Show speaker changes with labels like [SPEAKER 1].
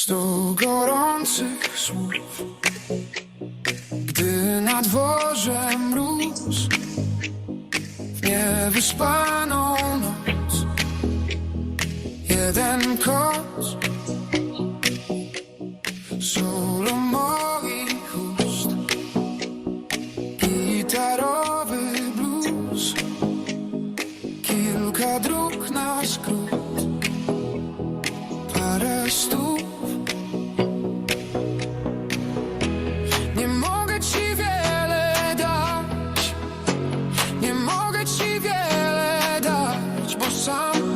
[SPEAKER 1] Sto gorących słów. Gdy na dworze mróz W niewyspaną noc Jeden koc Solo moich ust Gitarowy blues Kilka dróg na skrót some